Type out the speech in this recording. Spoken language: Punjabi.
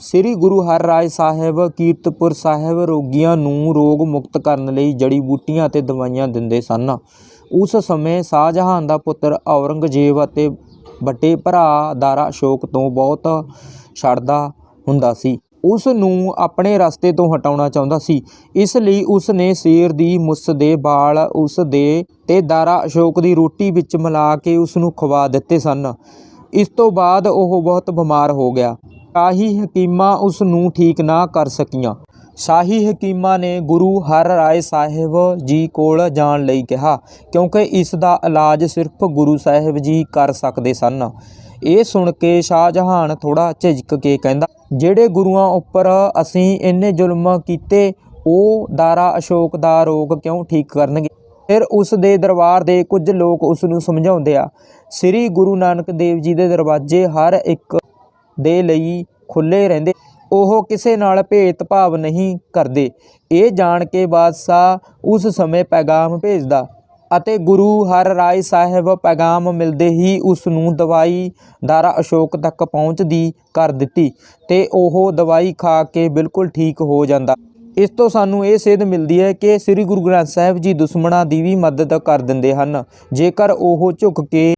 ਸ੍ਰੀ ਗੁਰੂ ਹਰਿਰਾਏ ਸਾਹਿਬ ਕੀਰਤਪੁਰ ਸਾਹਿਬ ਰੋਗੀਆਂ ਨੂੰ ਰੋਗ ਮੁਕਤ ਕਰਨ ਲਈ ਜੜੀ ਬੂਟੀਆਂ ਅਤੇ ਦਵਾਈਆਂ ਦਿੰਦੇ ਸਨ। ਉਸ ਸਮੇਂ ਸ਼ਾਹਜਹਾਨ ਦਾ ਪੁੱਤਰ ਔਰੰਗਜ਼ੇਬ ਅਤੇ ਵੱਡੇ ਭਰਾ ਦਾਰਾ ਅਸ਼ੋਕ ਤੋਂ ਬਹੁਤ ਛੜਦਾ ਹੁੰਦਾ ਸੀ। ਉਸ ਨੂੰ ਆਪਣੇ ਰਸਤੇ ਤੋਂ ਹਟਾਉਣਾ ਚਾਹੁੰਦਾ ਸੀ। ਇਸ ਲਈ ਉਸ ਨੇ ਸ਼ੇਰ ਦੀ ਮੁੱਸ ਦੇ ਵਾਲ ਉਸ ਦੇ ਤੇ ਦਾਰਾ ਅਸ਼ੋਕ ਦੀ ਰੋਟੀ ਵਿੱਚ ਮਿਲਾ ਕੇ ਉਸ ਨੂੰ ਖਵਾ ਦਿੱਤੇ ਸਨ। ਇਸ ਤੋਂ ਬਾਅਦ ਉਹ ਬਹੁਤ ਬਿਮਾਰ ਹੋ ਗਿਆ। ਸ਼ਾਹੀ ਹਕੀਮਾਂ ਉਸ ਨੂੰ ਠੀਕ ਨਾ ਕਰ ਸਕੀਆਂ। ਸ਼ਾਹੀ ਹਕੀਮਾਂ ਨੇ ਗੁਰੂ ਹਰ ਰਾਏ ਸਾਹਿਬ ਜੀ ਕੋਲ ਜਾਣ ਲਈ ਕਿਹਾ, ਕਿਉਂਕਿ ਇਸ ਦਾ ਇਲਾਜ ਸਿਰਫ ਗੁਰੂ ਸਾਹਿਬ ਜੀ ਕਰ ਸਕਦੇ ਸਨ। ਇਹ ਸੁਣ ਕੇ ਸ਼ਾਹਜਹਾਨ ਥੋੜਾ ਝਿਜਕ ਕੇ ਕਹਿੰਦਾ, ਜਿਹੜੇ ਗੁਰੂਆਂ ਉੱਪਰ ਅਸੀਂ ਇੰਨੇ ਜ਼ੁਲਮ ਕੀਤੇ, ਉਹ ਦਾਰਾ ਅਸ਼ੋਕ ਦਾ ਰੋਗ ਕਿਉਂ ਠੀਕ ਕਰਨਗੇ? ਫਿਰ ਉਸ ਦੇ ਦਰਬਾਰ ਦੇ ਕੁਝ ਲੋਕ ਉਸ ਨੂੰ ਸਮਝਾਉਂਦੇ ਆ, ਸ੍ਰੀ ਗੁਰੂ ਨਾਨਕ ਦੇਵ ਜੀ ਦੇ ਦਰਵਾਜ਼ੇ ਹਰ ਇੱਕ ਦੇ ਲਈ ਖੁੱਲੇ ਰਹਿੰਦੇ। ਉਹ ਕਿਸੇ ਨਾਲ ਭੇਦਭਾਵ ਨਹੀਂ ਕਰਦੇ। ਇਹ ਜਾਣ ਕੇ ਬਾਦਸ਼ਾਹ ਉਸ ਸਮੇਂ ਪੈਗਾਮ ਭੇਜਦਾ ਅਤੇ ਗੁਰੂ ਹਰ ਰਾਏ ਸਾਹਿਬ ਪੈਗਾਮ ਮਿਲਦੇ ਹੀ ਉਸ ਨੂੰ ਦਵਾਈ ਦਾਰਾ ਅਸ਼ੋਕ ਤੱਕ ਪਹੁੰਚਦੀ ਕਰ ਦਿੱਤੀ ਤੇ ਉਹ ਦਵਾਈ ਖਾ ਕੇ ਬਿਲਕੁਲ ਠੀਕ ਹੋ ਜਾਂਦਾ। ਇਸ ਤੋਂ ਸਾਨੂੰ ਇਹ ਸੇਧ ਮਿਲਦੀ ਹੈ ਕਿ ਸ੍ਰੀ ਗੁਰੂ ਗ੍ਰੰਥ ਸਾਹਿਬ ਜੀ ਦੁਸ਼ਮਣਾਂ ਦੀ ਵੀ ਮਦਦ ਕਰ ਦਿੰਦੇ ਹਨ। ਜੇਕਰ ਉਹ ਝੁਕ ਕੇ